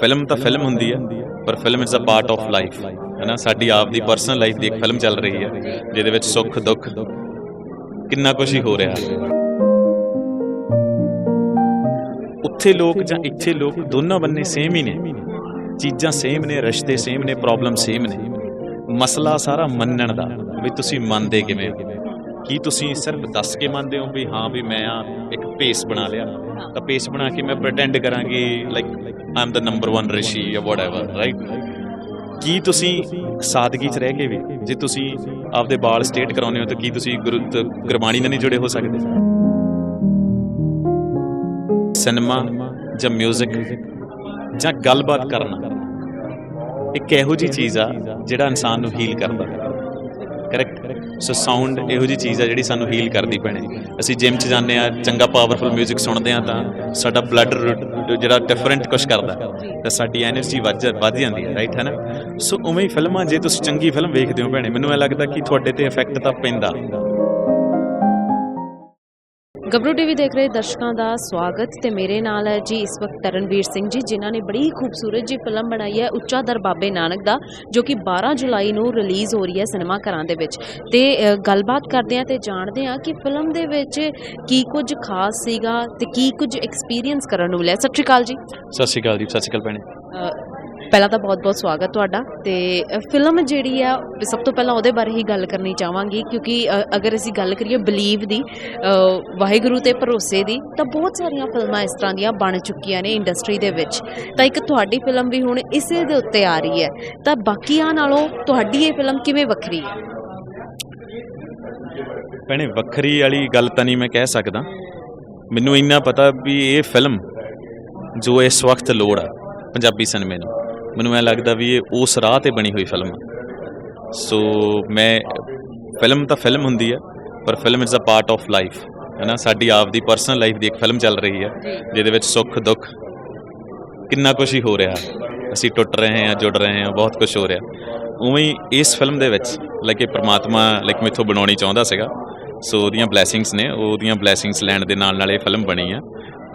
Film ਤਾਂ film ਹੁੰਦੀ ਹੈ ਪਰ film is a part of life ਹੈ ਨਾ? ਸਾਡੀ ਆਪ ਦੀ ਪਰਸਨਲ ਲਾਈਫ ਦੀ ਇੱਕ ਫਿਲਮ ਚੱਲ ਰਹੀ ਹੈ ਜਿਹਦੇ ਵਿੱਚ ਸੁੱਖ ਦੁੱਖ ਕਿੰਨਾ ਕੁਝ ਹੀ ਹੋ ਰਿਹਾ ਉੱਥੇ ਲੋਕ ਜਾਂ ਇੱਥੇ ਲੋਕ ਦੋਨੋਂ ਬੰਨੇ ਸੇਮ ਹੀ ਨੇ। ਚੀਜ਼ਾਂ ਸੇਮ ਨੇ ਰਿਸ਼ਤੇ ਸੇਮ ਨੇ ਪ੍ਰੋਬਲਮ ਸੇਮ ਨੇ। ਮਸਲਾ ਸਾਰਾ ਮੰਨਣ ਦਾ ਵੀ ਤੁਸੀਂ ਮੰਨਦੇ ਕਿਵੇਂ ਹੋ? ਕੀ ਤੁਸੀਂ ਸਿਰਫ ਦੱਸ ਕੇ ਮੰਨਦੇ ਹੋ ਵੀ ਹਾਂ ਵੀ ਮੈਂ ਆ ਇੱਕ ਪੇਸ ਬਣਾ ਲਿਆ? ਤਾਂ ਪੇਸ ਬਣਾ ਕੇ ਮੈਂ ਪ੍ਰਟੈਂਡ ਕਰਾਂਗੀ like I am the number 1 Rishi ਜਾਂ ਵਟਐਵਰ ਰਾਈਟ ਕੀ ਤੁਸੀਂ ਸਾਦਗੀ 'ਚ ਰਹਿ ਕੇ ਵੀ? ਜੇ ਤੁਸੀਂ ਆਪਦੇ ਬਾਲ ਸਟੇਟ ਕਰਾਉਂਦੇ ਹੋ ਤਾਂ ਕੀ ਤੁਸੀਂ ਗੁਰੂ ਗੁਰਬਾਣੀ ਨਾਲ ਨਹੀਂ ਜੁੜੇ ਹੋ ਸਕਦੇ? ਸਿਨੇਮਾ ਜਾਂ 뮤직 ਜਾਂ ਗੱਲਬਾਤ ਕਰਨਾ। ਇੱਕ ਇਹੋ ਜੀ ਚੀਜ਼ ਆ ਜਿਹੜਾ ਇਨਸਾਨ ਨੂੰ ਹੀਲ ਕਰਦਾ। ਕਰੈਕਟ ਸੋ ਸਾਊਂਡ ਇਹੋ ਜੀ ਚੀਜ਼ ਆ ਜਿਹੜੀ ਸਾਨੂੰ ਹੀਲ ਕਰਦੀ ਪੈਣੀ ਅਸੀਂ ਜਿਮ 'ਚ ਜਾਂਦੇ ਆ ਚੰਗਾ ਪਾਵਰਫੁਲ 뮤직 ਸੁਣਦੇ ਆ ਤਾਂ ਸਾਡਾ ਬਲੱਡ ਜਿਹੜਾ ਡਿਫਰੈਂਟ ਕੁਝ ਕਰਦਾ। ਤਾਂ ਸਾਡੀ ਐਨਰਜੀ ਵੱਧ ਜਾਂਦੀ ਹੈ ਰਾਈਟ ਹੈ ਨਾ? ਸੋ ਉਵੇਂ ਹੀ ਫਿਲਮਾਂ ਜੇ ਤੁਸੀਂ ਚੰਗੀ ਫਿਲਮ ਵੇਖਦੇ ਹੋ ਭੈਣੇ ਮੈਨੂੰ ਇਹ ਲੱਗਦਾ ਕਿ ਤੁਹਾਡੇ ਤੇ ਇਫੈਕਟ ਤਾਂ ਪੈਂਦਾ। ਗੱਭਰੂ ਟੀਵੀ ਦੇਖ ਰਹੇ ਦਰਸ਼ਕਾਂ ਦਾ ਸਵਾਗਤ ਤੇ ਮੇਰੇ ਨਾਲ ਹੈ ਜੀ ਇਸ ਵਕਤ ਤਰਨਵੀਰ ਸਿੰਘ ਜੀ ਜਿਨ੍ਹਾਂ ਨੇ ਬੜੀ ਖੂਬਸੂਰਤ ਜੀ ਫਿਲਮ ਬਣਾਈ ਹੈ ਉੱਚਾ ਦਰ ਬਾਬੇ ਨਾਨਕ ਦਾ ਜੋ ਕਿ 12 ਜੁਲਾਈ ਨੂੰ ਰਿਲੀਜ਼ ਹੋ ਰਹੀ ਹੈ ਸਿਨੇਮਾ ਘਰਾਂ ਦੇ ਵਿੱਚ। ਤੇ ਅ, ਗੱਲਬਾਤ ਕਰਦੇ ਆ ਤੇ ਜਾਣਦੇ ਆ ਕਿ ਫਿਲਮ ਦੇ ਵਿੱਚ ਕੀ ਕੁਝ ਖਾਸ ਸੀਗਾ ਤੇ ਕੀ ਕੁਝ ਐਕਸਪੀਰੀਅੰਸ ਕਰਨ ਨੂੰ ਮਿਲਿਆ। ਸਤਿ ਸ਼੍ਰੀ ਅਕਾਲ ਜੀ। ਸਤਿ ਸ਼੍ਰੀ ਅਕਾਲ ਜੀ ਸਤਿ ਸ਼੍ਰੀ ਅਕਾਲ ਭੈਣੇ। ਅ, ਪਹਿਲਾਂ ਤਾਂ ਬਹੁਤ-ਬਹੁਤ ਸਵਾਗਤ ਤੁਹਾਡਾ। ਤੇ ਫਿਲਮ ਜਿਹੜੀ ਆ, ਸਭ ਤੋਂ ਪਹਿਲਾਂ ਉਹਦੇ ਬਾਰੇ ਹੀ ਗੱਲ ਕਰਨੀ ਚਾਹਾਂਗੀ, ਕਿਉਂਕਿ ਅਗਰ ਅਸੀਂ ਗੱਲ ਕਰੀਏ ਬਲੀਵ ਦੀ ਵਾਹਿਗੁਰੂ ਤੇ ਭਰੋਸੇ ਦੀ, ਤਾਂ ਬਹੁਤ ਸਾਰੀਆਂ ਫਿਲਮਾਂ ਇਸ ਤਰ੍ਹਾਂ ਦੀਆਂ ਬਣ ਚੁੱਕੀਆਂ ਨੇ ਇੰਡਸਟਰੀ ਦੇ ਵਿੱਚ। ਤਾਂ ਇੱਕ ਤੁਹਾਡੀ ਫਿਲਮ ਵੀ ਹੁਣ ਇਸੇ ਦੇ ਉੱਤੇ ਆ ਰਹੀ ਹੈ। ਤਾਂ ਬਾਕੀਆਂ ਨਾਲੋਂ ਤੁਹਾਡੀ ਇਹ ਫਿਲਮ ਕਿਵੇਂ ਵੱਖਰੀ ਹੈ? ਭੈਣੇ, ਵੱਖਰੀ ਵਾਲੀ ਗੱਲ ਤਾਂ ਨਹੀਂ ਮੈਂ ਕਹਿ ਸਕਦਾ। ਮੈਨੂੰ ਇੰਨਾ ਪਤਾ ਵੀ ਇਹ ਫਿਲਮ ਜੋ ਇਸ ਵਕਤ ਲੋੜ ਆ ਪੰਜਾਬੀ ਸਿਨੇਮੇ ਨੂੰ। ਮੈਨੂੰ ਐ ਲੱਗਦਾ ਵੀ ਇਹ ਉਸ ਰਾਹ ਤੇ ਬਣੀ ਹੋਈ ਫਿਲਮ ਸੋ ਮੈਂ ਫਿਲਮ ਤਾਂ ਫਿਲਮ ਹੁੰਦੀ ਹੈ ਪਰ film is a part of life ਹੈ ਨਾ? ਸਾਡੀ ਆਪ ਦੀ ਪਰਸਨਲ ਲਾਈਫ ਦੀ ਇੱਕ ਫਿਲਮ ਚੱਲ ਰਹੀ ਹੈ ਜਿਹਦੇ ਵਿੱਚ ਸੁੱਖ ਦੁੱਖ ਕਿੰਨਾ ਕੁਝ ਹੀ ਹੋ ਰਿਹਾ। ਅਸੀਂ ਟੁੱਟ ਰਹੇ ਹਾਂ ਜੁੜ ਰਹੇ ਹਾਂ ਬਹੁਤ ਕੁਝ ਹੋ ਰਿਹਾ। ਉਵੇਂ ਹੀ ਇਸ ਫਿਲਮ ਦੇ ਵਿੱਚ ਲਾਈਕ ਇਹ ਪ੍ਰਮਾਤਮਾ ਲਾਈਕ ਮੈਥੋਂ ਬਣਾਉਣੀ ਚਾਹੁੰਦਾ ਸੀਗਾ। ਸੋ ਉਹਦੀਆਂ ਬਲੇਸਿੰਗਸ ਨੇ ਉਹਦੀਆਂ ਬਲੇਸਿੰਗਸ ਲੈਣ ਦੇ ਨਾਲ ਨਾਲ ਇਹ ਫਿਲਮ ਬਣੀ ਆ।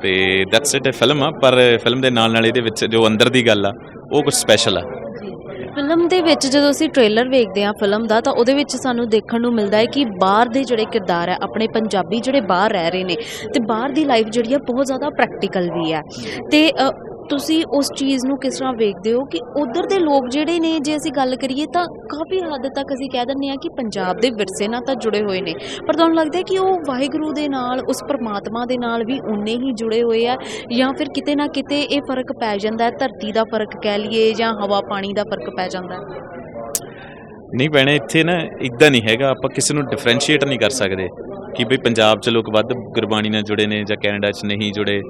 ਤੇ ਦੈਟਸ ਇਟ ਫਿਲਮ ਆ, ਪਰ ਫਿਲਮ ਦੇ ਨਾਲ ਨਾਲ ਇਹਦੇ ਵਿੱਚ ਜੋ ਅੰਦਰ ਦੀ ਗੱਲ ਆ, ਉਹ ਕੁਝ ਸਪੈਸ਼ਲ ਆ। ਫਿਲਮ ਦੇ ਵਿੱਚ ਜਦੋਂ ਅਸੀਂ ਟ੍ਰੇਲਰ ਵੇਖਦੇ ਹਾਂ ਫਿਲਮ ਦਾ, ਤਾਂ ਉਹਦੇ ਵਿੱਚ ਸਾਨੂੰ ਦੇਖਣ ਨੂੰ ਮਿਲਦਾ ਹੈ ਕਿ ਬਾਹਰ ਦੇ ਜਿਹੜੇ ਕਿਰਦਾਰ ਹੈ ਆਪਣੇ ਪੰਜਾਬੀ ਜਿਹੜੇ ਬਾਹਰ ਰਹਿ ਰਹੇ ਨੇ, ਤੇ ਬਾਹਰ ਦੀ ਲਾਈਫ ਜਿਹੜੀ ਆ ਬਹੁਤ ਜ਼ਿਆਦਾ ਪ੍ਰੈਕਟੀਕਲ ਵੀ ਹੈ ਤੇ ਤੁਸੀਂ ਉਸ ਚੀਜ਼ ਨੂੰ ਕਿਸ ਤਰ੍ਹਾਂ ਵੇਖਦੇ ਹੋ ਕਿ ਉਧਰ ਦੇ ਲੋਕ ਜਿਹੜੇ ਨੇ, ਜੇ ਅਸੀਂ ਗੱਲ ਕਰੀਏ ਤਾਂ ਕਾਫੀ ਹੱਦ ਤੱਕ ਅਸੀਂ ਕਹਿ ਦਿੰਦੇ ਹਾਂ ਕਿ ਪੰਜਾਬ ਦੇ ਵਿਰਸੇ ਨਾਲ ਤਾਂ ਜੁੜੇ ਹੋਏ ਨੇ। ਪਰ ਤੁਹਾਨੂੰ ਲੱਗਦਾ ਕਿ ਉਹ ਵਾਹਿਗੁਰੂ ਦੇ ਨਾਲ, ਉਸ ਪਰਮਾਤਮਾ ਦੇ ਨਾਲ ਵੀ ਉਨੇ ਹੀ ਜੁੜੇ ਹੋਏ ਆ? ਜਾਂ ਫਿਰ ਕਿਤੇ ਨਾ ਕਿਤੇ ਇਹ ਫ਼ਰਕ ਪੈ ਜਾਂਦਾ ਹੈ, ਧਰਤੀ ਦਾ ਫ਼ਰਕ ਕਹਿ ਲਈਏ ਜਾਂ ਹਵਾ ਪਾਣੀ ਦਾ ਫ਼ਰਕ ਪੈ ਜਾਂਦਾ ਨਹੀਂ ਭੈਣੇ, ਇੱਥੇ ਨਾ ਇਦਾਂ ਨਹੀਂ ਹੈਗਾ। ਆਪਾਂ ਕਿਸੇ ਨੂੰ ਡਿਫਰੈਂਸ਼ੀਏਟ ਨਹੀਂ ਕਰ ਸਕਦੇ ਕਿ ਬਈ ਪੰਜਾਬ 'ਚ ਲੋਕ ਵੱਧ ਗੁਰਬਾਣੀ ਨਾਲ ਜੁੜੇ ਨੇ ਜਾਂ ਕੈਨੇਡਾ 'ਚ ਨਹੀਂ ਜੁੜੇ।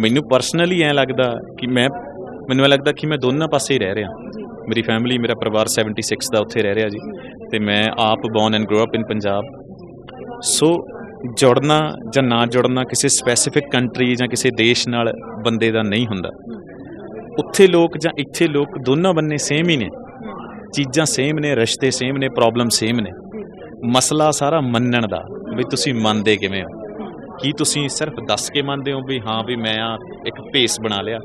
ਮੈਨੂੰ ਪਰਸਨਲੀ ਐਂ ਲੱਗਦਾ ਕਿ ਮੈਂ ਮੈਨੂੰ ਐਂ ਲੱਗਦਾ ਕਿ ਮੈਂ ਦੋਨਾਂ ਪਾਸੇ ਹੀ ਰਹਿ ਰਿਹਾ। ਮੇਰੀ ਫੈਮਿਲੀ ਮੇਰਾ ਪਰਿਵਾਰ 76 ਦਾ ਉੱਥੇ ਰਹਿ ਰਿਹਾ ਜੀ। ਤੇ ਮੈਂ ਆਪ born and grow up in Punjab. So ਜੁੜਨਾ ਜਾਂ ਨਾ ਜੁੜਨਾ ਕਿਸੇ ਸਪੈਸੀਫਿਕ ਕੰਟਰੀ ਜਾਂ ਕਿਸੇ ਦੇਸ਼ ਨਾਲ ਬੰਦੇ ਦਾ ਨਹੀਂ ਹੁੰਦਾ। ਉੱਥੇ ਲੋਕ ਜਾਂ ਇੱਥੇ ਲੋਕ ਦੋਨਾਂ ਬੰਨੇ ਸੇਮ ਹੀ ਨੇ। ਚੀਜ਼ਾਂ ਸੇਮ ਨੇ ਰਿਸ਼ਤੇ ਸੇਮ ਨੇ ਪ੍ਰੋਬਲਮ ਸੇਮ ਨੇ। ਮਸਲਾ ਸਾਰਾ ਮੰਨਣ ਦਾ ਵੀ ਤੁਸੀਂ ਮੰਨਦੇ ਕਿਵੇਂ ਹੋ? ਕੀ ਤੁਸੀਂ ਸਿਰਫ ਦੱਸ ਕੇ ਮੰਨਦੇ ਹੋ ਵੀ ਹਾਂ ਵੀ ਮੈਂ ਆ ਇੱਕ ਪੇਸ ਬਣਾ ਲਿਆ।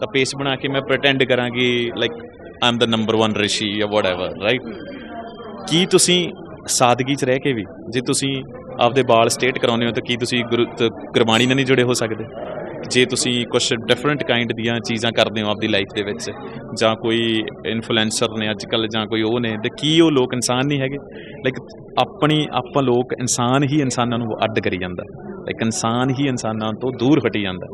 ਤਾਂ ਪੇਸ ਬਣਾ ਕੇ ਮੈਂ ਪ੍ਰਟੈਂਡ ਕਰਾਂਗੀ like I am the number 1 Rishi ਜਾਂ ਵਟਐਵਰ ਰਾਈਟ ਕੀ ਤੁਸੀਂ ਸਾਦਗੀ 'ਚ ਰਹਿ ਕੇ ਵੀ ਜੇ ਤੁਸੀਂ ਆਪਦੇ ਬਾਲ ਸਟੇਟ ਕਰਾਉਂਦੇ ਹੋ ਤਾਂ ਕੀ ਤੁਸੀਂ ਗੁਰੂ ਗੁਰਬਾਣੀ ਨਾਲ ਨਹੀਂ ਜੁੜੇ ਹੋ ਸਕਦੇ? ਜੇ ਤੁਸੀਂ ਕੁਝ ਡਿਫਰੈਂਟ ਕਾਈਂਡ ਦੀਆਂ ਚੀਜ਼ਾਂ ਕਰਦੇ ਹੋ ਆਪਦੀ ਲਾਈਫ ਦੇ ਵਿੱਚ ਜਾਂ ਕੋਈ ਇਨਫਲੂਐਂਸਰ ਨੇ ਅੱਜ ਕੱਲ ਜਾਂ ਕੋਈ ਉਹ ਨੇ ਤੇ ਕੀ ਉਹ ਲੋਕ ਇਨਸਾਨ ਨਹੀਂ ਹੈਗੇ? ਲਾਈਕ ਆਪਣੀ ਆਪਾਂ ਲੋਕ ਇਨਸਾਨ ਹੀ ਇਨਸਾਨਾਂ ਨੂੰ ਅੱਡ ਕਰੀ ਜਾਂਦਾ। ਇੱਕ ਇਨਸਾਨ ਹੀ ਇਨਸਾਨਾਂ ਤੋਂ ਦੂਰ ਹਟੀ ਜਾਂਦਾ।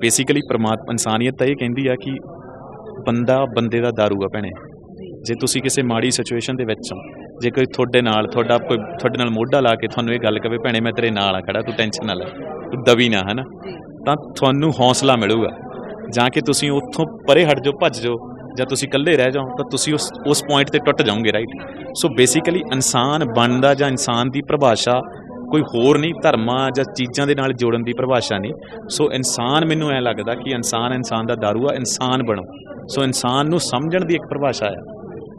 ਬੇਸਿਕਲੀ ਪਰਮਾਤਮਾ ਇਨਸਾਨੀਅਤ ਤਾਂ ਇਹ ਕਹਿੰਦੀ ਆ ਕਿ ਬੰਦਾ ਬੰਦੇ ਦਾ ਦਾਰੂ ਆ ਭੈਣੇ। ਜੇ ਤੁਸੀਂ ਕਿਸੇ ਮਾੜੀ ਸਿਚੁਏਸ਼ਨ ਦੇ ਵਿੱਚ ਹੋ, ਜੇ ਕੋਈ ਤੁਹਾਡੇ ਨਾਲ, ਤੁਹਾਡਾ ਕੋਈ, ਤੁਹਾਡੇ ਨਾਲ ਮੋਢਾ ਲਾ ਕੇ ਤੁਹਾਨੂੰ ਇਹ ਗੱਲ ਕਵੇ, ਭੈਣੇ, ਮੈਂ ਤੇਰੇ ਨਾਲ ਆ, ਖੜਾ, ਤੂੰ ਟੈਨਸ਼ਨ ਨਾ ਲੈ, ਤੂੰ ਦਵੀ ਨਾ ਹਨਾ? ਤਾਂ ਤੁਹਾਨੂੰ ਹੌਸਲਾ ਮਿਲੂਗਾ। ਜਾਂ ਕਿ ਤੁਸੀਂ ਉੱਥੋਂ ਪਰੇ ਹਟ ਜਾਓ, ਭੱਜ ਜਾਓ ਜਾਂ ਤੁਸੀਂ ਇਕੱਲੇ ਰਹਿ ਜਾਓ, ਤਾਂ ਤੁਸੀਂ ਉਸ ਉਸ ਪੁਆਇੰਟ ਤੇ ਟੁੱਟ ਜਾਓਗੇ ਰਾਈਟ ਸੋ ਬੇਸਿਕਲੀ ਇਨਸਾਨ ਬਣਦਾ ਜਾਂ ਇਨਸਾਨ ਦੀ ਪਰਿਭਾਸ਼ਾ ਕੋਈ ਹੋਰ ਨਹੀਂ, ਧਰਮਾਂ ਜਾਂ ਚੀਜ਼ਾਂ ਦੇ ਨਾਲ ਜੋੜਨ ਦੀ ਪਰਿਭਾਸ਼ਾ ਨਹੀਂ। ਸੋ ਇਨਸਾਨ ਮੈਨੂੰ ਐ ਲੱਗਦਾ ਕਿ ਇਨਸਾਨ ਇਨਸਾਨ ਦਾ ਦਾਰੂ ਆ, ਇਨਸਾਨ ਬਣੋ। ਸੋ ਇਨਸਾਨ ਨੂੰ ਸਮਝਣ ਦੀ ਇੱਕ ਪਰਿਭਾਸ਼ਾ ਆ।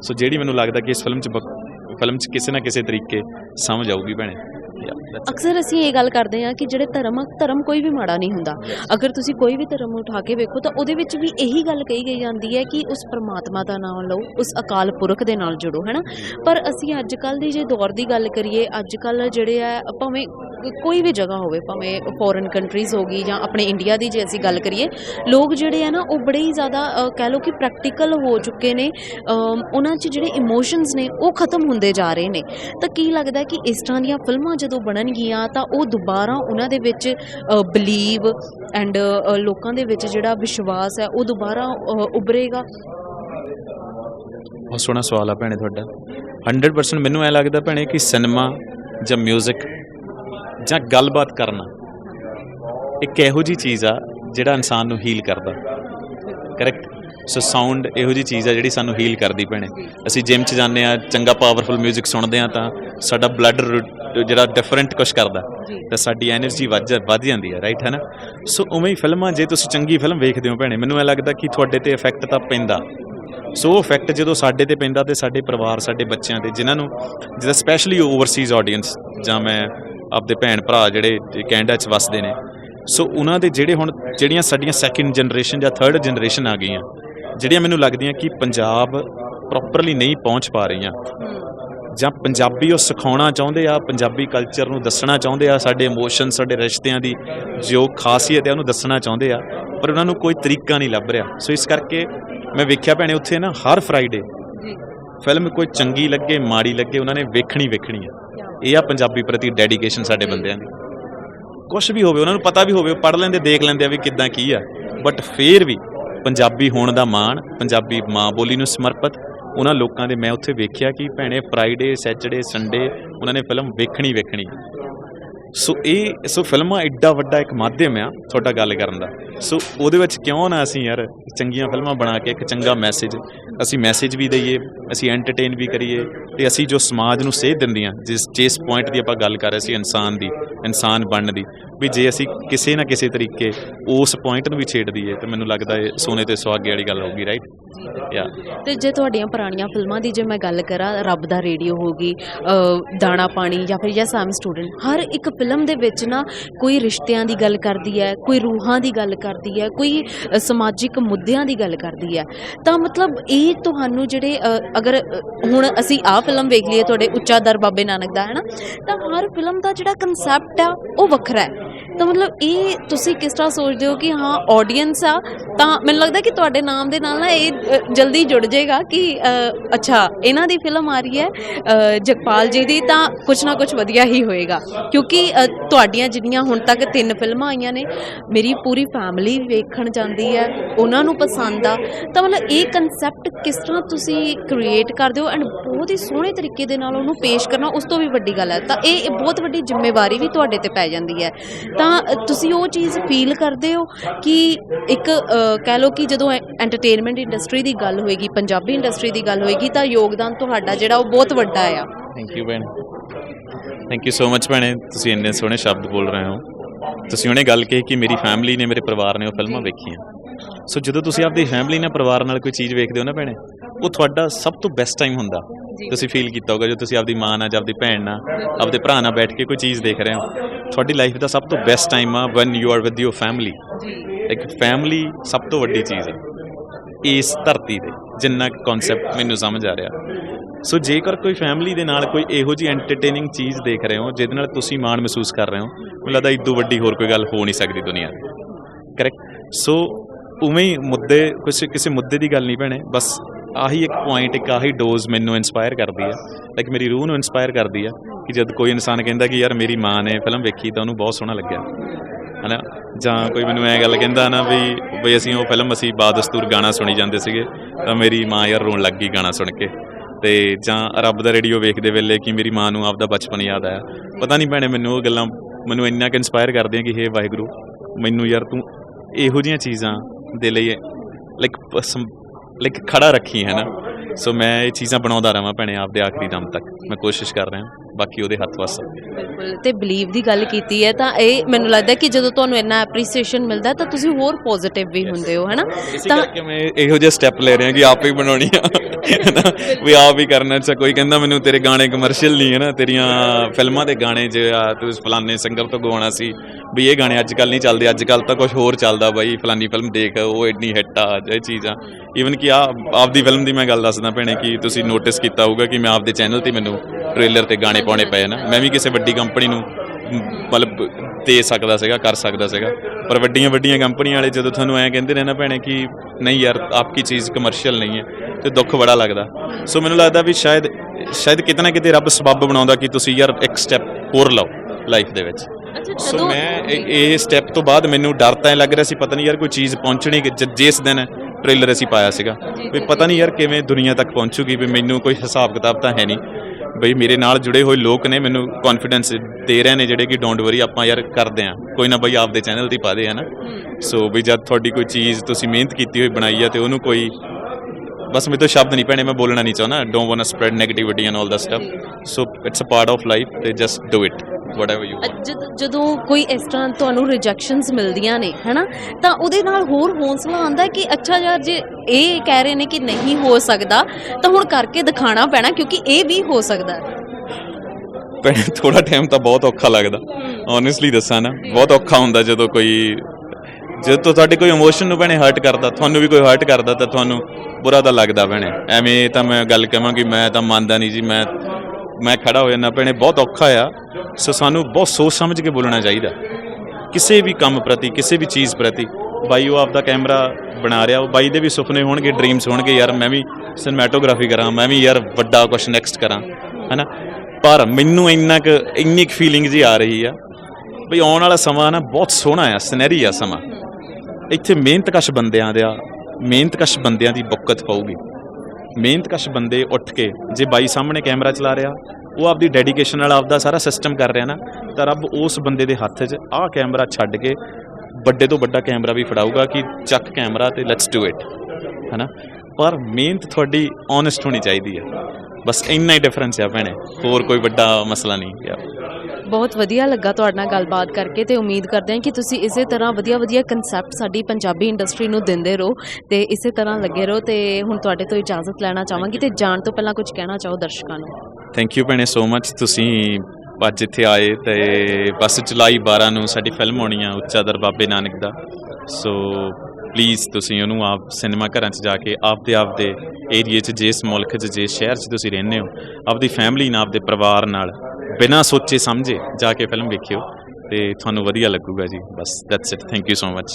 ਸੋ ਜਿਹੜੀ ਮੈਨੂੰ ਲੱਗਦਾ ਕਿ ਇਸ ਫਿਲਮ 'ਚ ਫਿਲਮ 'ਚ ਕਿਸੇ ਨਾ ਕਿਸੇ ਤਰੀਕੇ ਸਮਝ ਆਊਗੀ ਭੈਣੇ। ਅਕਸਰ ਅਸੀਂ ਇਹ ਗੱਲ ਕਰਦੇ ਹਾਂ ਕਿ ਜਿਹੜੇ ਧਰਮ ਆ ਧਰਮ ਕੋਈ ਵੀ ਮਾੜਾ ਨਹੀਂ ਹੁੰਦਾ। ਅਗਰ ਤੁਸੀਂ ਕੋਈ ਵੀ ਧਰਮ ਉਠਾ ਕੇ ਵੇਖੋ ਤਾਂ ਉਹਦੇ ਵਿੱਚ ਵੀ ਇਹੀ ਗੱਲ ਕਹੀ ਗਈ ਜਾਂਦੀ ਹੈ ਕਿ ਉਸ ਪਰਮਾਤਮਾ ਦਾ ਨਾਮ ਲਓ ਉਸ ਅਕਾਲ ਪੁਰਖ ਦੇ ਨਾਲ ਜੁੜੋ ਹੈਨਾ? ਪਰ ਅਸੀਂ ਅੱਜ ਕੱਲ ਦੀ ਜੇ ਦੌਰ ਦੀ ਗੱਲ ਕਰੀਏ ਅੱਜ ਕੱਲ ਜਿਹੜੇ ਆ ਭਾਵੇਂ ਕੋਈ ਵੀ ਜਗ੍ਹਾ ਹੋਵੇ, ਭਾਵੇਂ ਫੋਰਨ ਕੰਟਰੀਜ਼ ਹੋ ਗਈ ਜਾਂ ਆਪਣੇ ਇੰਡੀਆ ਦੀ ਜੇ ਅਸੀਂ ਗੱਲ ਕਰੀਏ, ਲੋਕ ਜਿਹੜੇ ਆ ਨਾ, ਉਹ ਬੜੇ ਹੀ ਜ਼ਿਆਦਾ ਕਹਿ ਲਓ ਕਿ ਪ੍ਰੈਕਟੀਕਲ ਹੋ ਚੁੱਕੇ ਨੇ। ਉਹਨਾਂ 'ਚ ਜਿਹੜੇ ਇਮੋਸ਼ਨਸ ਨੇ, ਉਹ ਖਤਮ ਹੁੰਦੇ ਜਾ ਰਹੇ ਨੇ। ਤਾਂ ਕੀ ਲੱਗਦਾ ਕਿ ਇਸ ਤਰ੍ਹਾਂ ਦੀਆਂ ਫਿਲਮਾਂ ਜਦੋਂ ਬਣਨਗੀਆਂ, ਤਾਂ ਉਹ ਦੁਬਾਰਾ ਉਹਨਾਂ ਦੇ ਵਿੱਚ ਬਲੀਵ ਐਂਡ ਲੋਕਾਂ ਦੇ ਵਿੱਚ ਜਿਹੜਾ ਵਿਸ਼ਵਾਸ ਹੈ, ਉਹ ਦੁਬਾਰਾ ਉਭਰੇਗਾ? ਬਹੁਤ ਸੋਹਣਾ ਸਵਾਲ ਆ ਭੈਣੇ ਤੁਹਾਡਾ। 100% ਮੈਨੂੰ ਐ ਲੱਗਦਾ ਭੈਣੇ ਕਿ ਸਿਨੇਮਾ ਜਾਂ 뮤직 ਜਾਂ ਗੱਲਬਾਤ ਕਰਨਾ ਇੱਕ ਇਹੋ ਜੀ ਚੀਜ਼ ਆ ਜਿਹੜਾ ਇਨਸਾਨ ਨੂੰ ਹੀਲ ਕਰਦਾ? ਕਰੈਕਟ ਸੋ ਸਾਊਂਡ ਇਹੋ ਜੀ ਚੀਜ਼ ਆ ਜਿਹੜੀ ਸਾਨੂੰ ਹੀਲ ਕਰਦੀ ਪੈਣੇ ਅਸੀਂ ਜਿਮ 'ਚ ਜਾਂਦੇ ਆ ਚੰਗਾ ਪਾਵਰਫੁਲ 뮤직 ਸੁਣਦੇ ਆ ਤਾਂ ਸਾਡਾ ਬਲੱਡ ਜਿਹੜਾ ਡਿਫਰੈਂਟ ਕੁਛ ਕਰਦਾ। ਤੇ ਸਾਡੀ એનર્ਜੀ ਵੱਧ ਵੱਧ ਜਾਂਦੀ ਹੈ ਰਾਈਟ ਹੈ ਨਾ ਸੋ ਉਵੇਂ ਹੀ ਫਿਲਮਾਂ ਜੇ ਤੁਸੀਂ ਚੰਗੀ ਫਿਲਮ ਵੇਖਦੇ ਹੋ ਭੈਣੇ ਮੈਨੂੰ ਇਹ ਲੱਗਦਾ ਕਿ ਤੁਹਾਡੇ ਤੇ ਇਫੈਕਟ ਤਾਂ ਪੈਂਦਾ। ਸੋ ਇਫੈਕਟ ਜਦੋਂ ਸਾਡੇ ਤੇ ਪੈਂਦਾ ਤੇ ਸਾਡੇ ਪਰਿਵਾਰ ਸਾਡੇ ਬੱਚਿਆਂ ਤੇ ਜਿਨ੍ਹਾਂ ਨੂੰ ਜਿਹਦਾ ਸਪੈਸ਼ਲੀ ਓਵਰਸੀਜ਼ ਆਡੀਅנס ਜਾਂ ਮੈਂ ਆਪਦੇ ਭੈਣ ਭਰਾ ਜਿਹੜੇ ਕੈਨੇਡਾ 'ਚ ਵਸਦੇ ਨੇ। ਸੋ ਉਹਨਾਂ ਦੇ ਜਿਹੜੇ ਹੁਣ ਜਿਹੜੀਆਂ ਸਾਡੀਆਂ ਸੈਕਿੰਡ ਜਨਰੇਸ਼ਨ ਜਾਂ ਥਰਡ ਜਨਰੇਸ਼ਨ ਆ ਗਈਆਂ ਜਿਹੜੀਆਂ ਮੈਨੂੰ ਲੱਗਦੀਆਂ ਕਿ ਪੰਜਾਬ ਪ੍ਰੋਪਰਲੀ ਨਹੀਂ ਪਹੁੰਚ ਪਾ ਰਹੀਆਂ। ਜਾਂ ਪੰਜਾਬੀ ਉਹ ਸਿਖਾਉਣਾ ਚਾਹੁੰਦੇ ਆ ਪੰਜਾਬੀ ਕਲਚਰ ਨੂੰ ਦੱਸਣਾ ਚਾਹੁੰਦੇ ਆ ਸਾਡੇ ਇਮੋਸ਼ਨ ਸਾਡੇ ਰਿਸ਼ਤਿਆਂ ਦੀ ਜੋ ਖਾਸੀਅਤ ਹੈ ਉਹਨੂੰ ਦੱਸਣਾ ਚਾਹੁੰਦੇ ਆ ਪਰ ਉਹਨਾਂ ਨੂੰ ਕੋਈ ਤਰੀਕਾ ਨਹੀਂ ਲੱਭ ਰਿਹਾ। ਸੋ ਇਸ ਕਰਕੇ ਮੈਂ ਵੇਖਿਆ ਭੈਣੇ ਉੱਥੇ ਨਾ ਹਰ ਫਰਾਈਡੇ ਜੀ। ਫਿਲਮ ਕੋਈ ਚੰਗੀ ਲੱਗੇ ਮਾੜੀ ਲੱਗੇ ਉਹਨਾਂ ਨੇ ਵੇਖਣੀ ਵੇਖਣੀ ਆ। ਇਹ ਆ ਪੰਜਾਬੀ ਪ੍ਰਤੀ ਡੈਡੀਕੇਸ਼ਨ ਸਾਡੇ ਬੰਦਿਆਂ ਦੀ। ਕੁਝ ਵੀ ਹੋਵੇ, ਉਹਨਾਂ ਨੂੰ ਪਤਾ ਵੀ ਹੋਵੇ, ਉਹ ਪੜ ਲੈਂਦੇ, ਦੇਖ ਲੈਂਦੇ ਆ ਵੀ ਕਿੱਦਾਂ ਕੀ ਆ। ਬਟ ਫੇਰ ਵੀ ਪੰਜਾਬੀ ਹੋਣ ਦਾ ਮਾਣ, ਪੰਜਾਬੀ ਮਾਂ ਬੋਲੀ ਨੂੰ ਸਮਰਪਿਤ, ਉਹਨਾਂ ਲੋਕਾਂ ਦੇ ਮੈਂ ਉੱਥੇ ਵੇਖਿਆ ਕਿ ਭੈਣੇ ਫਰਾਈਡੇ ਸੈਚਰਡੇ ਸੰਡੇ ਉਹਨਾਂ ਨੇ ਫਿਲਮ ਵੇਖਣੀ ਵੇਖਣੀ। ਸੋ ਇਹ, ਸੋ ਫਿਲਮਾਂ ਐਡਾ ਵੱਡਾ ਇੱਕ ਮਾਧਿਅਮ ਆ ਤੁਹਾਡਾ ਗੱਲ ਕਰਨ ਦਾ। ਸੋ ਉਹਦੇ ਵਿੱਚ ਕਿਉਂ ਨਾ ਅਸੀਂ ਯਾਰ ਚੰਗੀਆਂ ਫਿਲਮਾਂ ਬਣਾ ਕੇ ਇੱਕ ਚੰਗਾ ਮੈਸੇਜ ਅਸੀਂ ਮੈਸੇਜ ਵੀ ਦਈਏ, ਅਸੀਂ ਐਂਟਰਟੇਨ ਵੀ ਕਰੀਏ ਤੇ ਅਸੀਂ ਜੋ ਸਮਾਜ ਨੂੰ ਸੇਧ ਦਿੰਦੀਆਂ, ਜਿਸ ਜਿਸ ਪੁਆਇੰਟ ਦੀ ਆਪਾਂ ਗੱਲ ਕਰ ਰਹੇ ਸੀ ਇਨਸਾਨ ਦੀ, ਇਨਸਾਨ ਬਣਨ ਦੀ, ਵੀ ਜੇ ਅਸੀਂ ਕਿਸੇ ਨਾ ਕਿਸੇ ਤਰੀਕੇ ਉਸ ਪੁਆਇੰਟ ਨੂੰ ਵੀ ਛੇੜ ਦਈਏ ਤੇ ਮੈਨੂੰ ਲੱਗਦਾ ਇਹ ਸੋਨੇ ਤੇ ਸੁਹਾਗੇ ਵਾਲੀ ਗੱਲ ਹੋਊਗੀ ਰਾਈਟ ਯਾ ਤੇ ਜੇ ਤੁਹਾਡੀਆਂ ਪੁਰਾਣੀਆਂ ਫਿਲਮਾਂ ਦੀ ਜੇ ਮੈਂ ਗੱਲ ਕਰਾਂ, ਰੱਬ ਦਾ ਰੇਡੀਓ ਹੋ ਗਈ ਦਾਣਾ ਪਾਣੀ ਜਾਂ ਫਿਰ ਯੈਸ ਆਮ ਸਟੂਡੈਂਟ, ਹਰ ਇੱਕ ਫਿਲਮ ਦੇ ਵਿੱਚ ਨਾ ਕੋਈ ਰਿਸ਼ਤਿਆਂ ਦੀ ਗੱਲ ਕਰਦੀ ਹੈ, ਕੋਈ ਰੂਹਾਂ ਦੀ ਗੱਲ ਕਰਦੀ ਹੈ, ਕੋਈ ਸਮਾਜਿਕ ਮੁੱਦਿਆਂ ਦੀ ਗੱਲ ਕਰਦੀ ਹੈ। ਤਾਂ ਮਤਲਬ ਇਹ ਤੁਹਾਨੂੰ ਜਿਹੜੇ ਅਗਰ ਹੁਣ ਅਸੀਂ ਆਹ ਫਿਲਮ ਵੇਖ ਲਈਏ ਤੁਹਾਡੇ ਉੱਚਾ ਦਰ ਬਾਬੇ ਨਾਨਕ ਦਾ, ਹੈ ਨਾ? ਤਾਂ ਹਰ ਫਿਲਮ ਦਾ ਜਿਹੜਾ ਕਨਸੈਪਟ ਆ, ਉਹ ਵੱਖਰਾ ਹੈ। ਤਾਂ ਮਤਲਬ ਇਹ ਤੁਸੀਂ ਕਿਸ ਤਰ੍ਹਾਂ ਸੋਚਦੇ ਹੋ ਕਿ ਹਾਂ ਆਡੀਅנס ਆ ਤਾਂ ਮੈਨੂੰ ਲੱਗਦਾ ਕਿ ਤੁਹਾਡੇ ਨਾਮ ਦੇ ਨਾਲ ਨਾ ਇਹ ਅ, ਜਲਦੀ ਜੁੜ ਜਾਏਗਾ ਕਿ ਅ, ਅੱਛਾ ਇਹਨਾਂ ਦੀ ਫਿਲਮ ਆ ਰਹੀ ਹੈ ਅ, ਜਗਪਾਲ ਜੀ ਦੀ ਤਾਂ ਕੁਝ ਨਾ ਕੁਝ ਵਧੀਆ ਹੀ ਹੋਏਗਾ। ਕਿਉਂਕਿ ਅ, ਤੁਹਾਡੀਆਂ ਜਿਹੜੀਆਂ ਹੁਣ ਤੱਕ ਤਿੰਨ ਫਿਲਮਾਂ ਆਈਆਂ ਨੇ ਮੇਰੀ ਪੂਰੀ ਫੈਮਿਲੀ ਵੇਖਣ ਜਾਂਦੀ ਹੈ ਉਹਨਾਂ ਨੂੰ ਪਸੰਦ ਆ। ਤਾਂ ਮਤਲਬ ਇਹ ਕਨਸੈਪਟ ਕਿਸ ਤਰ੍ਹਾਂ ਤੁਸੀਂ ਕ੍ਰੀਏਟ ਕਰਦੇ ਹੋ ਐਂਡ ਬਹੁਤ ਹੀ ਸੋਹਣੇ ਤਰੀਕੇ ਦੇ ਨਾਲ ਉਹਨੂੰ ਪੇਸ਼ ਕਰਨਾ ਉਸ ਤੋਂ ਵੀ ਵੱਡੀ ਗੱਲ ਹੈ। ਤਾਂ ਇਹ ਇਹ ਬਹੁਤ ਵੱਡੀ ਜ਼ਿੰਮੇਵਾਰੀ ਵੀ ਤੁਹਾਡੇ ਤੇ ਪੈ ਜਾਂਦੀ ਹੈ। ਤਾਂ ਅ, ਤੁਸੀਂ ਉਹ ਚੀਜ਼ ਫੀਲ ਕਰਦੇ ਹੋ ਕਿ ਇੱਕ ਕਹਿ ਲਓ ਕਿ ਜਦੋਂ ਐਂਟਰਟੇਨਮੈਂਟ ਇੰਡਸਟਰੀ ਦੀ ਗੱਲ ਹੋਏਗੀ ਪੰਜਾਬੀ ਇੰਡਸਟਰੀ ਦੀ ਗੱਲ ਹੋਏਗੀ ਤਾਂ ਯੋਗਦਾਨ ਤੁਹਾਡਾ ਜਿਹੜਾ ਉਹ ਬਹੁਤ ਵੱਡਾ ਆ। ਥੈਂਕ ਯੂ ਭੈਣ। ਥੈਂਕ ਯੂ ਸੋ ਮਚ ਭੈਣੇ। ਤੁਸੀਂ ਇੰਨੇ ਸੋਹਣੇ ਸ਼ਬਦ ਬੋਲ ਰਹੇ ਹੋ। ਤੁਸੀਂ ਉਹਨੇ ਗੱਲ ਕਹੀ ਕਿ ਮੇਰੀ ਫੈਮਿਲੀ ਨੇ ਮੇਰੇ ਪਰਿਵਾਰ ਨੇ ਉਹ ਫਿਲਮਾਂ ਵੇਖੀਆਂ। ਸੋ ਜਦੋਂ ਤੁਸੀਂ ਆਪਦੀ ਫੈਮਿਲੀ ਨਾਲ ਪਰਿਵਾਰ ਨਾਲ ਕੋਈ ਚੀਜ਼ ਵੇਖਦੇ ਹੋ ਨਾ ਭੈਣੇ ਉਹ ਤੁਹਾਡਾ ਸਭ ਤੋਂ ਬੈਸਟ ਟਾਈਮ ਹੁੰਦਾ। ਤੁਸੀਂ ਫੀਲ ਕੀਤਾ ਹੋਗਾ ਜਦੋਂ ਤੁਸੀਂ ਆਪਦੀ ਮਾਂ ਨਾਲ ਜਾਂ ਆਪਦੀ ਭੈਣ ਨਾਲ ਆਪਦੇ ਭਰਾ ਨਾਲ ਬੈਠ ਕੇ ਕੋਈ ਚੀਜ਼ ਦੇਖ ਰਹੇ ਹੋ। ਤੁਹਾਡੀ ਲਾਈਫ ਦਾ ਸਭ ਤੋਂ ਬੈਸਟ ਟਾਈਮ ਆ when you are with your family ਇੱਕ ਫੈਮਿਲੀ ਸਭ ਤੋਂ ਵੱਡੀ ਚੀਜ਼ ਹੈ। ਇਸ ਧਰਤੀ ਤੇ, ਜਿੰਨਾ ਕਨਸੈਪਟ ਮੈਨੂੰ ਸਮਝ ਆ ਰਿਹਾ। ਸੋ ਜੇਕਰ ਕੋਈ ਫੈਮਿਲੀ ਦੇ ਨਾਲ ਕੋਈ ਇਹੋ ਜੀ ਐਂਟਰਟੇਨਿੰਗ ਚੀਜ਼ ਦੇਖ ਰਹੇ ਹੋ, ਜਿਹਦੇ ਨਾਲ ਤੁਸੀਂ ਮਾਣ ਮਹਿਸੂਸ ਕਰ ਰਹੇ ਹੋ, ਮੈਨੂੰ ਲੱਗਦਾ ਇਦੋਂ ਵੱਡੀ ਹੋਰ ਕੋਈ ਗੱਲ ਹੋ ਨਹੀਂ ਸਕਦੀ ਦੁਨੀਆ। ਤੇ ਕਰੈਕਟ ਸੋ ਉਵੇਂ ਹੀ ਮੁੱਦੇ ਕਿਸੇ ਕਿਸੇ ਮੁੱਦੇ ਦੀ ਗੱਲ ਨਹੀਂ ਭੈਣੇ, ਬਸ ਆਹੀ ਇੱਕ ਪੁਆਇੰਟ ਇੱਕ ਆਹੀ ਡੋਜ਼ ਮੈਨੂੰ ਇਨਸਪਾਇਰ ਕਰਦੀ ਹੈ ਲਾਈਕ ਮੇਰੀ ਰੂਹ ਨੂੰ ਇਨਸਪਾਇਰ ਕਰਦੀ ਹੈ ਕਿ ਜਦ ਕੋਈ ਇਨਸਾਨ ਕਹਿੰਦਾ ਕਿ ਯਾਰ ਮੇਰੀ ਮਾਂ ਨੇ ਫਿਲਮ ਵੇਖੀ ਤਾਂ ਉਹਨੂੰ ਬਹੁਤ ਸੋਹਣਾ ਲੱਗਿਆ। ਹਨਾ? ਜਾਂ ਕੋਈ ਮੈਨੂੰ ਐ ਗੱਲ ਕਹਿੰਦਾ ਨਾ ਵੀ ਬਈ ਅਸੀਂ ਉਹ ਫਿਲਮ ਅਸੀਂ ਬਾਦਸਤੂਰ ਗਾਣਾ ਸੁਣੀ ਜਾਂਦੇ ਸੀਗੇ, ਤਾਂ ਮੇਰੀ ਮਾਂ ਯਾਰ ਰੋਣ ਲੱਗ ਗਈ ਗਾਣਾ ਸੁਣ ਕੇ। ਤੇ ਜਾਂ ਰੱਬ ਦਾ ਰੇਡੀਓ ਵੇਖਦੇ ਵੇਲੇ ਕਿ ਮੇਰੀ ਮਾਂ ਨੂੰ ਆਪਦਾ ਬਚਪਨ ਯਾਦ ਆਇਆ। ਪਤਾ ਨਹੀਂ ਭੈਣੇ, ਮੈਨੂੰ ਉਹ ਗੱਲਾਂ, ਮੈਨੂੰ ਇੰਨਾ ਕਿ ਇਨਸਪਾਇਰ ਕਰਦੀਆਂ ਕਿ ਹੇ ਵਾਹਿਗੁਰੂ, ਮੈਨੂੰ ਯਾਰ ਤੂੰ ਇਹੋ ਜਿਹੀਆਂ ਚੀਜ਼ਾਂ ਦੇ ਲਈ ਲਾਈਕ ਲਾਈਕ ਖੜਾ ਰੱਖੀ ਹੈ ਨਾ ਸੋ ਮੈਂ ਇਹ ਚੀਜ਼ਾਂ ਬਣਾਉਂਦਾ ਰਹਾਂ ਭੈਣੇ ਆਪਦੇ ਆਖਰੀ ਦਮ ਤੱਕ। ਮੈਂ ਕੋਸ਼ਿਸ਼ ਕਰ ਰਿਹਾ ਬਾਕੀ ਉਹਦੇ ਹੱਥ ਵਸ ਬਿਲਕੁਲ। ਤੇ ਬਲੀਵ ਦੀ ਗੱਲ ਕੀਤੀ ਹੈ ਤਾਂ ਇਹ ਮੈਨੂੰ ਲੱਗਦਾ ਕਿ ਜਦੋਂ ਤੁਹਾਨੂੰ ਇੰਨਾ ਐਪਰੀਸੀਏਸ਼ਨ ਮਿਲਦਾ ਤਾਂ ਤੁਸੀਂ ਹੋਰ ਪੋਜ਼ਿਟਿਵ ਵੀ ਹੁੰਦੇ ਹੋ ਹੈਨਾ? ਤਾਂ ਕਰਕੇ ਮੈਂ ਇਹੋ ਜਿਹੇ ਸਟੈਪ ਲੈ ਰਿਹਾ ਕਿ ਆਪ ਹੀ ਬਣਾਉਣੀ ਆ। ਵੀ ਆਪ ਹੀ ਕਰਨਾ, ਅੱਛਾ, ਕੋਈ ਕਹਿੰਦਾ ਮੈਨੂੰ ਤੇਰੇ ਗਾਣੇ ਕਮਰਸ਼ੀਅਲ ਨਹੀਂ ਹੈ ਨਾ ਤੇਰੀਆਂ ਫਿਲਮਾਂ ਦੇ ਗਾਣੇ ਜੇ, ਆ, ਤੂੰ ਫਲਾਨੇ ਸਿੰਗਰ ਤੋਂ ਗਵਾਉਣਾ ਸੀ, ਵੀ ਇਹ ਗਾਣੇ ਅੱਜ ਕੱਲ ਨਹੀਂ ਚੱਲਦੇ ਅੱਜ ਕੱਲ ਤਾਂ ਕੁਝ ਹੋਰ ਚੱਲਦਾ ਬਾਈ ਫਲਾਨੀ ਫਿਲਮ ਦੇਖ, ਉਹ ਇੰਨੀ ਹਿੱਟ ਆ, ਇਹ ਚੀਜ਼ਾਂ ਈਵਨ ਕਿ ਆ ਆਪਦੀ ਫਿਲਮ ਦੀ ਮੈਂ ਗੱਲ ਦੱਸਦਾ ਭੈਣੇ, ਕਿ ਤੁਸੀਂ ਨੋਟਿਸ ਕੀਤਾ ਹੋਊਗਾ ਕਿ ਮੈਂ ਆਪਦੇ ਚੈਨਲ ਤੇ ਮੈਨੂੰ ਟ੍ਰੇਲਰ ਤੇ ਗਾਣੇ ਪਾਉਣੇ ਪਏ ਨਾ। ਮੈਂ ਵੀ ਕਿਸੇ ਵੱਡੀ ਕੰਪਨੀ ਨੂੰ ਮਤਲਬ ਦੇ ਸਕਦਾ ਸੀਗਾ, ਕਰ ਸਕਦਾ ਸੀਗਾ। ਪਰ ਵੱਡੀਆਂ ਵੱਡੀਆਂ ਕੰਪਨੀਆਂ ਵਾਲੇ ਜਦੋਂ ਤੁਹਾਨੂੰ ਐਂ ਕਹਿੰਦੇ ਨੇ ਨਾ ਭੈਣੇ, ਕਿ ਨਹੀਂ ਯਾਰ ਆਪਕੀ ਚੀਜ਼ ਕਮਰਸ਼ੀਅਲ ਨਹੀਂ ਹੈ। ਤੇ ਦੁੱਖ ਬੜਾ ਲੱਗਦਾ। ਸੋ ਮੈਨੂੰ ਲੱਗਦਾ ਵੀ ਸ਼ਾਇਦ ਸ਼ਾਇਦ ਕਿਤੇ ਨਾ ਕਿਤੇ ਰੱਬ ਸਬੱਬ ਬਣਾਉਂਦਾ ਕਿ ਤੁਸੀਂ ਯਾਰ ਇੱਕ ਸਟੈਪ ਹੋਰ ਲਓ ਲਾਈਫ ਦੇ ਵਿੱਚ। ਸੋ ਮੈਂ ਇਹ- ਸਟੈਪ ਤੋਂ ਬਾਅਦ ਮੈਨੂੰ ਡਰ ਤਾਂ ਲੱਗ ਰਿਹਾ ਸੀ ਪਤਾ ਨਹੀਂ ਯਾਰ ਕੋਈ ਚੀਜ਼ ਪਹੁੰਚਣੀ ਕਿ ਜਿਸ ਦਿਨ ਟ੍ਰੇਲਰ ਅਸੀਂ ਪਾਇਆ ਸੀਗਾ। ਵੀ ਪਤਾ ਨਹੀਂ ਯਾਰ ਕਿਵੇਂ ਦੁਨੀਆ ਤੱਕ ਪਹੁੰਚੂਗੀ ਵੀ ਮੈਨੂੰ ਕੋਈ ਹਿਸਾਬ ਕਿਤਾਬ ਤਾਂ ਹੈ ਨਹੀਂ। ਬਈ ਮੇਰੇ ਨਾਲ ਜੁੜੇ ਹੋਏ ਲੋਕ ਨੇ ਮੈਨੂੰ ਕੌਨਫੀਡੈਂਸ ਦੇ ਰਹੇ ਨੇ ਜਿਹੜੇ ਕਿ ਡੋਂਟ ਵਰੀ ਆਪਾਂ ਯਾਰ ਕਰਦੇ ਆ ਕੋਈ ਨਾ ਬਈ ਆਪਦੇ ਚੈਨਲ ਤੇ ਪਾ ਦੇ ਹਨਾ। ਸੋ ਵੀ ਜਦ ਤੁਹਾਡੀ ਕੋਈ ਚੀਜ਼ ਤੁਸੀਂ ਮਿਹਨਤ ਕੀਤੀ ਹੋਈ ਬਣਾਈ ਆ ਤੇ ਉਹਨੂੰ ਕੋਈ ਬਸ ਮੇਰੇ ਤੋਂ ਸ਼ਬਦ ਨਹੀਂ ਪੈਣੇ ਮੈਂ ਬੋਲਣਾ ਨਹੀਂ ਚਾਹੁੰਦਾ। Don't want to spread negativity and all the stuff so it's a part of life ਤੇ just do it whatever you ਜਦ- ਕੋਈ ਇਸ ਤਰ੍ਹਾਂ ਤੁਹਾਨੂੰ ਰਿਜੈਕਸ਼ਨਸ ਮਿਲਦੀਆਂ ਨੇ ਹੈਨਾ ਤਾਂ ਉਹਦੇ ਨਾਲ ਹੋਰ ਹੌਸਲਾ ਆਉਂਦਾ ਕਿ ਅੱਛਾ ਯਾਰ ਜੇ ਇਹ ਕਹਿ ਰਹੇ ਨੇ ਕਿ ਨਹੀਂ ਹੋ ਸਕਦਾ ਤਾਂ ਹੁਣ ਕਰਕੇ ਦਿਖਾਣਾ ਪੈਣਾ ਕਿਉਂਕਿ ਇਹ ਵੀ ਹੋ ਸਕਦਾ। ਹੈ ਥੋੜਾ ਟਾਈਮ ਤਾਂ ਬਹੁਤ ਔਖਾ ਲੱਗਦਾ। ਓਨੈਸਟਲੀ ਦੱਸਾਂ ਨਾ ਬਹੁਤ ਔਖਾ ਹੁੰਦਾ ਜਦੋਂ ਕੋਈ ਜਦੋਂ ਤੋਂ ਤੁਹਾਡੇ ਕੋਈ ਇਮੋਸ਼ਨ ਨੂੰ ਭੈਣੇ ਹਰਟ ਕਰਦਾ, ਤੁਹਾਨੂੰ ਵੀ ਕੋਈ ਹਰਟ ਕਰਦਾ, ਤਾਂ ਤੁਹਾਨੂੰ ਬੁਰਾ ਤਾਂ ਲੱਗਦਾ ਭੈਣੇ। ਐਵੇਂ ਤਾਂ ਮੈਂ ਗੱਲ ਕਹਾਂ ਕਿ ਮੈਂ ਤਾਂ ਮੰਨਦਾ ਨਹੀਂ ਜੀ, ਮੈਂ ਮੈਂ ਖੜਾ ਹੋ ਜਾਂਦਾ ਭੈਣੇ, ਬਹੁਤ ਔਖਾ ਆ। ਸੋ ਸਾਨੂੰ ਬਹੁਤ ਸੋਚ ਸਮਝ ਕੇ ਬੋਲਣਾ ਚਾਹੀਦਾ। ਕਿਸੇ ਵੀ ਕੰਮ ਪ੍ਰਤੀ, ਕਿਸੇ ਵੀ ਚੀਜ਼ ਪ੍ਰਤੀ। ਬਾਈ ਉਹ ਆਪਦਾ ਕੈਮਰਾ ਬਣਾ ਰਿਹਾ, ਉਹ ਬਾਈ ਦੇ ਵੀ ਸੁਪਨੇ ਹੋਣਗੇ ਡ੍ਰੀਮਸ ਹੋਣਗੇ, ਯਾਰ ਮੈਂ ਵੀ ਸਿਨੇਮੈਟੋਗ੍ਰਾਫੀ ਕਰਾਂ, ਮੈਂ ਵੀ ਯਾਰ ਵੱਡਾ ਕੁਝ ਨੈਕਸਟ ਕਰਾਂ, ਹੈਨਾ? ਪਰ ਮੈਨੂੰ ਇੰਨਾ ਕੁ, ਇੰਨੀ ਕੁ ਫੀਲਿੰਗ ਜੀ ਆ ਰਹੀ ਆ। ਬਈ ਆਉਣ ਵਾਲਾ ਸਮਾਂ ਨਾ ਬਹੁਤ ਸੋਹਣਾ ਆ, ਸੁਨਹਿਰੀ ਆ ਸਮਾਂ। ਇੱਥੇ ਮਿਹਨਤਕਸ਼ ਬੰਦਿਆਂ ਦਾ ਮਿਹਨਤਕਸ਼ ਬੰਦਿਆਂ ਦੀ ਬੁੱਕਤ ਪਊਗੀ। ਮਿਹਨਤਕਸ਼ ਬੰਦੇ ਉੱਠ ਕੇ, ਜੇ ਬਾਈ ਸਾਹਮਣੇ ਕੈਮਰਾ ਚਲਾ ਰਿਹਾ, ਉਹ ਆਪਦੀ ਡੈਡੀਕੇਸ਼ਨ ਨਾਲ ਆਪਦਾ ਸਾਰਾ ਸਿਸਟਮ ਕਰ ਰਿਹਾ ਨਾ, ਤਾਂ ਰੱਬ ਉਸ ਬੰਦੇ ਦੇ ਹੱਥ 'ਚ ਆਹ ਕੈਮਰਾ ਛੱਡ ਕੇ ਵੱਡੇ ਤੋਂ ਵੱਡਾ ਕੈਮਰਾ ਵੀ ਫੜਾਊਗਾ ਕਿ ਚੱਕ ਕੈਮਰਾ ਤੇ ਲੈਟਸ ਡੂ ਇਟ ਹੈਨਾ? ਪਰ ਮਿਹਨਤ ਤੁਹਾਡੀ ਓਨੈਸਟ ਹੋਣੀ ਚਾਹੀਦੀ ਹੈ। ਬਸ ਇੰਨਾ ਹੀ ਡਿਫਰੈਂਸ ਆ ਭੈਣੇ, ਹੋਰ ਕੋਈ ਵੱਡਾ ਮਸਲਾ ਨਹੀਂ। ਆ ਬਹੁਤ ਵਧੀਆ ਲੱਗਾ ਤੁਹਾਡੇ ਨਾਲ ਗੱਲਬਾਤ ਕਰਕੇ ਤੇ ਉਮੀਦ ਕਰਦੇ ਹਾਂ ਕਿ ਤੁਸੀਂ ਇਸੇ ਤਰ੍ਹਾਂ ਵਧੀਆ ਵਧੀਆ ਕਨਸੈਪਟ ਸਾਡੀ ਪੰਜਾਬੀ ਇੰਡਸਟਰੀ ਨੂੰ ਦਿੰਦੇ ਰਹੋ ਤੇ ਇਸੇ ਤਰ੍ਹਾਂ ਲੱਗੇ ਰਹੋ ਤੇ ਹੁਣ ਤੁਹਾਡੇ ਤੋਂ ਇਜਾਜ਼ਤ ਲੈਣਾ ਚਾਹਾਂਗੀ ਤੇ ਜਾਣ ਤੋਂ ਪਹਿਲਾਂ ਕੁਝ ਕਹਿਣਾ ਚਾਹੋ ਦਰਸ਼ਕਾਂ ਨੂੰ। ਥੈਂਕ ਯੂ ਭੈਣੇ ਸੋ ਮੱਚ ਤੁਸੀਂ ਅੱਜ ਇੱਥੇ ਆਏ ਤੇ ਬਸ ਜੁਲਾਈ 12 ਨੂੰ ਸਾਡੀ ਫਿਲਮ ਆਉਣੀ ਆ ਉੱਚਾ ਦਰ ਬਾਬੇ ਨਾਨਕ ਦਾ। ਸੋ ਪਲੀਜ਼ ਤੁਸੀਂ ਉਹਨੂੰ ਆਪ ਸਿਨੇਮਾ ਘਰਾਂ 'ਚ ਜਾ ਕੇ ਆਪਦੇ ਆਪਦੇ ਏਰੀਏ 'ਚ ਜਿਸ ਮੁਲਕ 'ਚ ਜਿਸ ਸ਼ਹਿਰ 'ਚ ਤੁਸੀਂ ਰਹਿੰਦੇ ਹੋ, ਆਪਦੀ ਫੈਮਿਲੀ ਨਾਲ, ਆਪਦੇ ਪਰਿਵਾਰ ਨਾਲ ਬਿਨਾਂ ਸੋਚੇ ਸਮਝੇ ਜਾ ਕੇ ਫਿਲਮ ਵੇਖਿਓ ਤੇ ਤੁਹਾਨੂੰ ਵਧੀਆ ਲੱਗੂਗਾ ਜੀ। ਬਸ that's it thank you so much